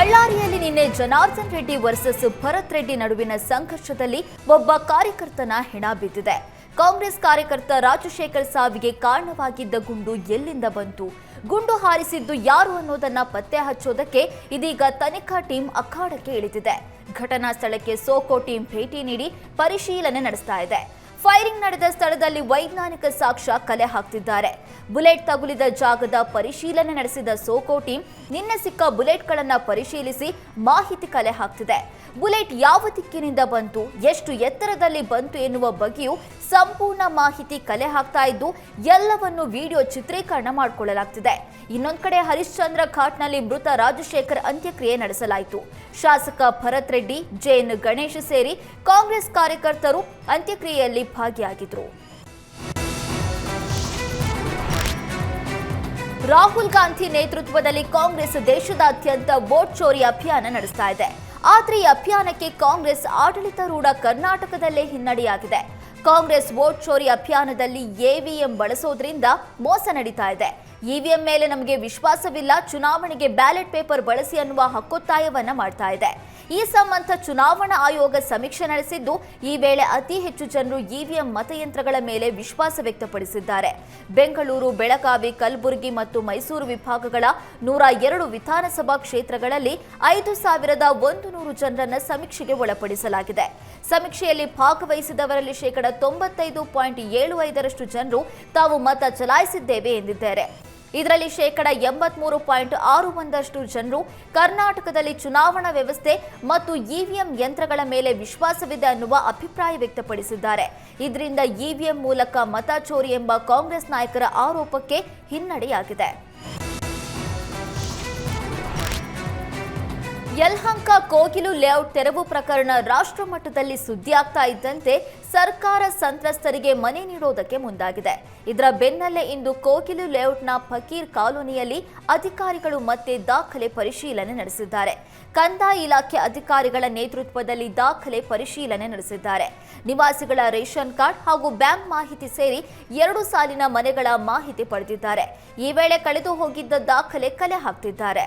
ಬಳ್ಳಾರಿಯಲ್ಲಿ ನಿನ್ನೆ ಜನಾರ್ದನ್ ರೆಡ್ಡಿ ವರ್ಸಸ್ ಭರತ್ ರೆಡ್ಡಿ ನಡುವಿನ ಸಂಘರ್ಷದಲ್ಲಿ ಒಬ್ಬ ಕಾರ್ಯಕರ್ತನ ಹೆಣ ಬಿದ್ದಿದೆ. ಕಾಂಗ್ರೆಸ್ ಕಾರ್ಯಕರ್ತ ರಾಜಶೇಖರ್ ಸಾವಿಗೆ ಕಾರಣವಾಗಿದ್ದ ಗುಂಡು ಎಲ್ಲಿಂದ ಬಂತು? ಗುಂಡು ಹಾರಿಸಿದ್ದು ಯಾರು ಅನ್ನೋದನ್ನ ಪತ್ತೆ ಹಚ್ಚೋದಕ್ಕೆ ಇದೀಗ ತನಿಖಾ ಟೀಮ್ ಅಖಾಡಕ್ಕೆ ಇಳಿದಿದೆ. ಘಟನಾ ಸ್ಥಳಕ್ಕೆ ಸೋಕೋ ಟೀಮ್ ಭೇಟಿ ನೀಡಿ ಪರಿಶೀಲನೆ ನಡೆಸ್ತಾ ಇದೆ. ಫೈರಿಂಗ್ ನಡೆದ ಸ್ಥಳದಲ್ಲಿ ವೈಜ್ಞಾನಿಕ ಸಾಕ್ಷ್ಯ ಕಲೆ ಹಾಕ್ತಿದ್ದಾರೆ. ಬುಲೆಟ್ ತಗುಲಿದ ಜಾಗದ ಪರಿಶೀಲನೆ ನಡೆಸಿದ ಸೋಕೋ ಟೀಮ್ ನಿನ್ನೆ ಸಿಕ್ಕ ಬುಲೆಟ್ಗಳನ್ನು ಪರಿಶೀಲಿಸಿ ಮಾಹಿತಿ ಕಲೆ ಹಾಕ್ತಿದೆ. ಬುಲೆಟ್ ಯಾವ ದಿಕ್ಕಿನಿಂದ ಬಂತು, ಎಷ್ಟು ಎತ್ತರದಲ್ಲಿ ಬಂತು ಎನ್ನುವ ಬಗ್ಗೆಯೂ ಸಂಪೂರ್ಣ ಮಾಹಿತಿ ಕಲೆ ಹಾಕ್ತಾ ಇದ್ದು, ಎಲ್ಲವನ್ನು ವಿಡಿಯೋ ಚಿತ್ರೀಕರಣ ಮಾಡಿಕೊಳ್ಳಲಾಗ್ತಿದೆ. ಇನ್ನೊಂದು ಕಡೆ ಹರಿಶ್ಚಂದ್ರ ಘಾಟ್ನಲ್ಲಿ ಮೃತ ರಾಜಶೇಖರ್ ಅಂತ್ಯಕ್ರಿಯೆ ನಡೆಸಲಾಯಿತು. ಶಾಸಕ ಭರತ್ ರೆಡ್ಡಿ ಜೆಎನ್ ಗಣೇಶ್ ಸೇರಿ ಕಾಂಗ್ರೆಸ್ ಕಾರ್ಯಕರ್ತರು ಅಂತ್ಯಕ್ರಿಯೆಯಲ್ಲಿ ಭಾಗಿಯಾಗಿದ್ರು. ರಾಹುಲ್ ಗಾಂಧಿ ನೇತೃತ್ವದಲ್ಲಿ ಕಾಂಗ್ರೆಸ್ ದೇಶದಾದ್ಯಂತ ವೋಟ್ ಚೋರಿ ಅಭಿಯಾನ ನಡೆಸ್ತಾ ಇದೆ. ಆದರೆ ಈ ಅಭಿಯಾನಕ್ಕೆ ಕಾಂಗ್ರೆಸ್ ಆಡಳಿತಾರೂಢ ಕರ್ನಾಟಕದಲ್ಲೇ ಹಿನ್ನಡೆಯಾಗಿದೆ. ಕಾಂಗ್ರೆಸ್ ವೋಟ್ ಚೋರಿ ಅಭಿಯಾನದಲ್ಲಿ ಎವಿಎಂ ಬಳಸೋದ್ರಿಂದ ಮೋಸ ನಡೀತಾ ಇದೆ. ಇವಿಎಂ ಮೇಲೆ ನಮಗೆ ವಿಶ್ವಾಸವಿಲ್ಲ, ಚುನಾವಣೆಗೆ ಬ್ಯಾಲೆಟ್ ಪೇಪರ್ ಬಳಸಿ ಅನ್ನುವ ಹಕ್ಕೊತ್ತಾಯವನ್ನ ಮಾಡ್ತಾ ಇದೆ. ಈ ಸಂಬಂಧ ಚುನಾವಣಾ ಆಯೋಗ ಸಮೀಕ್ಷೆ ನಡೆಸಿದ್ದು, ಈ ವೇಳೆ ಅತಿ ಹೆಚ್ಚು ಜನರು ಇವಿಎಂ ಮತಯಂತ್ರಗಳ ಮೇಲೆ ವಿಶ್ವಾಸ ವ್ಯಕ್ತಪಡಿಸಿದ್ದಾರೆ. ಬೆಂಗಳೂರು, ಬೆಳಗಾವಿ, ಕಲಬುರಗಿ ಮತ್ತು ಮೈಸೂರು ವಿಭಾಗಗಳ ನೂರ ಎರಡು ವಿಧಾನಸಭಾ ಕ್ಷೇತ್ರಗಳಲ್ಲಿ ಐದು ಸಾವಿರದ ಒಂದು ನೂರು ಜನರನ್ನ ಸಮೀಕ್ಷೆಗೆ ಒಳಪಡಿಸಲಾಗಿದೆ. ಸಮೀಕ್ಷೆಯಲ್ಲಿ ಭಾಗವಹಿಸಿದವರಲ್ಲಿ ಶೇಕಡ ತೊಂಬತ್ತೈದು ಪಾಯಿಂಟ್ ಏಳು ಐದರಷ್ಟು ಜನರು ತಾವು ಮತ ಚಲಾಯಿಸಿದ್ದೇವೆ ಎಂದಿದ್ದಾರೆ. ಇದರಲ್ಲಿ ಶೇಕಡ ಎಂಬತ್ಮೂರು ಪಾಯಿಂಟ್ ಆರು ಒಂದಷ್ಟು ಜನರು ಕರ್ನಾಟಕದಲ್ಲಿ ಚುನಾವಣಾ ವ್ಯವಸ್ಥೆ ಮತ್ತು ಇವಿಎಂ ಯಂತ್ರಗಳ ಮೇಲೆ ವಿಶ್ವಾಸವಿದೆ ಅನ್ನುವ ಅಭಿಪ್ರಾಯ ವ್ಯಕ್ತಪಡಿಸಿದ್ದಾರೆ. ಇದರಿಂದ ಇವಿಎಂ ಮೂಲಕ ಮತ ಚೋರಿ ಎಂಬ ಕಾಂಗ್ರೆಸ್ ನಾಯಕರ ಆರೋಪಕ್ಕೆ ಹಿನ್ನಡೆಯಾಗಿದೆ. ಯಲಹಂಕ ಕೋಗಿಲು ಲೇಔಟ್ ತೆರವು ಪ್ರಕರಣ ರಾಷ್ಟ್ರ ಮಟ್ಟದಲ್ಲಿ ಸುದ್ದಿಯಾಗ್ತಾ ಇದ್ದಂತೆ ಸರ್ಕಾರ ಸಂತ್ರಸ್ತರಿಗೆ ಮನೆ ನೀಡೋದಕ್ಕೆ ಮುಂದಾಗಿದೆ. ಇದರ ಬೆನ್ನಲ್ಲೇ ಇಂದು ಕೋಗಿಲು ಲೇಔಟ್ನ ಫಕೀರ್ ಕಾಲೋನಿಯಲ್ಲಿ ಅಧಿಕಾರಿಗಳು ಮತ್ತೆ ದಾಖಲೆ ಪರಿಶೀಲನೆ ನಡೆಸಿದ್ದಾರೆ. ಕಂದಾಯ ಇಲಾಖೆ ಅಧಿಕಾರಿಗಳ ನೇತೃತ್ವದಲ್ಲಿ ದಾಖಲೆ ಪರಿಶೀಲನೆ ನಡೆಸಿದ್ದಾರೆ. ನಿವಾಸಿಗಳ ರೇಷನ್ ಕಾರ್ಡ್ ಹಾಗೂ ಬ್ಯಾಂಕ್ ಮಾಹಿತಿ ಸೇರಿ ಎರಡು ಸಾಲಿನ ಮನೆಗಳ ಮಾಹಿತಿ ಪಡೆದಿದ್ದಾರೆ. ಈ ವೇಳೆ ಕಳೆದು ಹೋಗಿದ್ದ ದಾಖಲೆ ಕಲೆ ಹಾಕ್ತಿದ್ದಾರೆ.